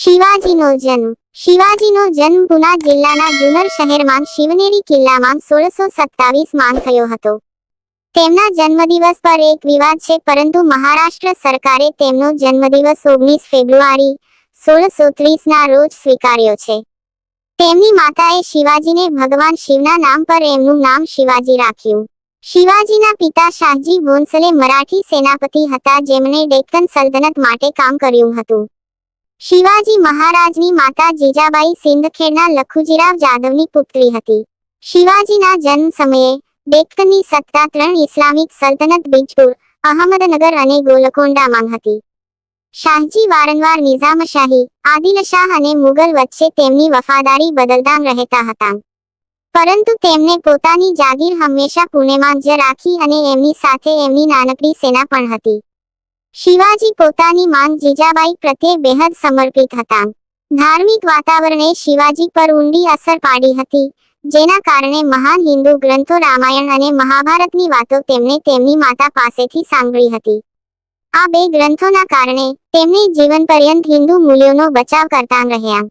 શિવાજીનો જન્મ. શિવાજીનો જન્મ પુના જિલ્લાના જુનર શહેરમાં શિવનેરી કિલ્લામાં સોળસો સત્તાવીસમાં થયો હતો. તેમના જન્મદિવસ પર એક વિવાદ છે, પરંતુ મહારાષ્ટ્ર સરકારે તેમનો જન્મદિવસ ઓગણીસ ફેબ્રુઆરી સોળસો ત્રીસના રોજ સ્વીકાર્યો છે. તેમની માતાએ શિવાજીને ભગવાન શિવના નામ પર એમનું નામ શિવાજી રાખ્યું. શિવાજીના પિતા શાહજી ભોંસલે મરાઠી સેનાપતિ હતા, જેમણે ડેક્કન સલ્તનત માટે કામ કર્યું હતું. શિવાજી મહારાજની માતા જીજાબાઈ સિંધખેડના લખુજીરાવ જાદવની પુત્રી હતી. શિવાજીના જન્મ સમયે ડેક્કનની સત્તા ત્રણ ઇસ્લામિક સલ્તનત બિજપુર, અહમદનગર અને ગોલકોંડામાં હતી. શાહજી વારંવાર નિઝામશાહી, આદિલશાહ અને મુગલ વચ્ચે તેમની વફાદારી બદલતા રહેતા હતા. પરંતુ તેમને પોતાની જાગીર હંમેશા પુણેમાં જ રાખી અને એમની સાથે એમની નાનકડી સેના પણ હતી. શિવાજી પોતાની માંગ જીજાબાઈ પ્રત્યે બેહદ સમર્પિત હતા. ધાર્મિક વાતાવરણે શિવાજી પર ઊંડી અસર પાડી હતી, જેના કારણે મહાન હિન્દુ ગ્રંથો રામાયણ અને મહાભારતની વાતો તેમણે તેમની માતા પાસેથી સાંભળી હતી. આ બે ગ્રંથોના કારણે તેમણે જીવન પર્યંત હિન્દુ મૂલ્યોનો બચાવ કરતા રહ્યા.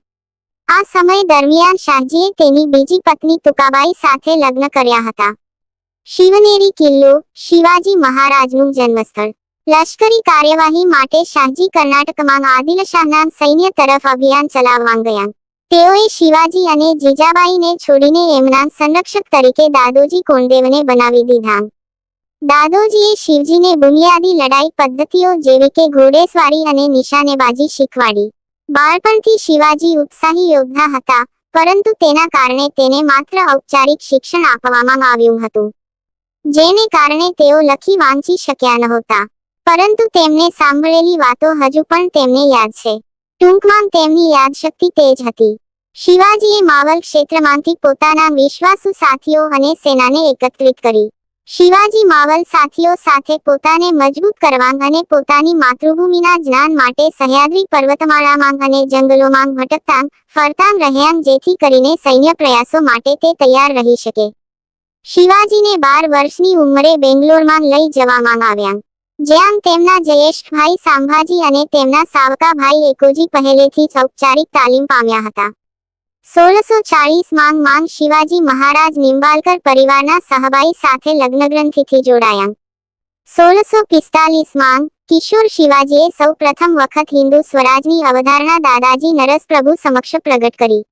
આ સમય દરમિયાન શાહજીએ તેની બીજી પત્ની તુકાબાઈ સાથે લગ્ન કર્યા હતા. શિવનેરી કિલ્લો શિવાજી મહારાજનું જન્મસ્થળ. લશ્કરી કાર્યવાહી માટે શાહજી કર્ણાટકમાં આદિલશાહના સૈન્ય તરફ અભિયાન ચલાવવા ગયા. તેઓએ શિવાજી અને જીજાબાઈને છોડીને એમના સંરક્ષક તરીકે દાદોજી કોંડદેવને બનાવી દીધા. દાદોજીએ શિવજીને બુનિયાદી લડાઈ પદ્ધતિઓ જેવી કે ઘોડેસવારી અને નિશાનેબાજી શીખવાડી. બાળપણથી શિવાજી ઉત્સાહી યોદ્ધા હતા, પરંતુ તેના કારણે તેને માત્ર ઔપચારિક શિક્ષણ આપવામાં આવ્યું હતું. જેને કારણે તેઓ લખી વાંચી શક્યા નહોતા. પરંતુ તેમને સાંભળેલી વાતો હજુ પણ તેમને યાદ છે. ટૂંકમાં તેમની યાદશક્તિ તેજ હતી. શિવાજીએ માવલ ક્ષેત્રમાંથી પોતાના વિશ્વાસુ સાથીઓ અને સેનાને એકત્રિત કરી. શિવાજી માવલ સાથીઓ સાથે પોતાને મજબૂત કરવા અને પોતાની માતૃભૂમિના જ્ઞાન માટે સહ્યાદ્રી પર્વતમાળામાં અને જંગલોમાં ભટકતા ફરતા રહ્યા જેથી કરીને સૈન્ય પ્રયાસો માટે તે તૈયાર રહી શકે. શિવાજીને બાર વર્ષની ઉંમરે બેંગ્લોરમાં લઈ જવામાં આવ્યા જ્યાં તેમના જયેશભાઈ સાંભાજી અને તેમના સાવકા ભાઈ એકોજી પહેલેથી જ ઔપચારિક તાલીમ પામ્યા હતા. સોળસો ચાલીસ માંગ શિવાજી મહારાજ નિંબાલકર પરિવારના સહભાઈ સાથે લગ્નગ્રંથિથી જોડાયા. સોળસો પિસ્તાલીસ માંગ કિશોર શિવાજીએ સૌ પ્રથમ વખત હિન્દુ સ્વરાજની અવધારણા દાદાજી નરસ પ્રભુ સમક્ષ પ્રગટ કરી.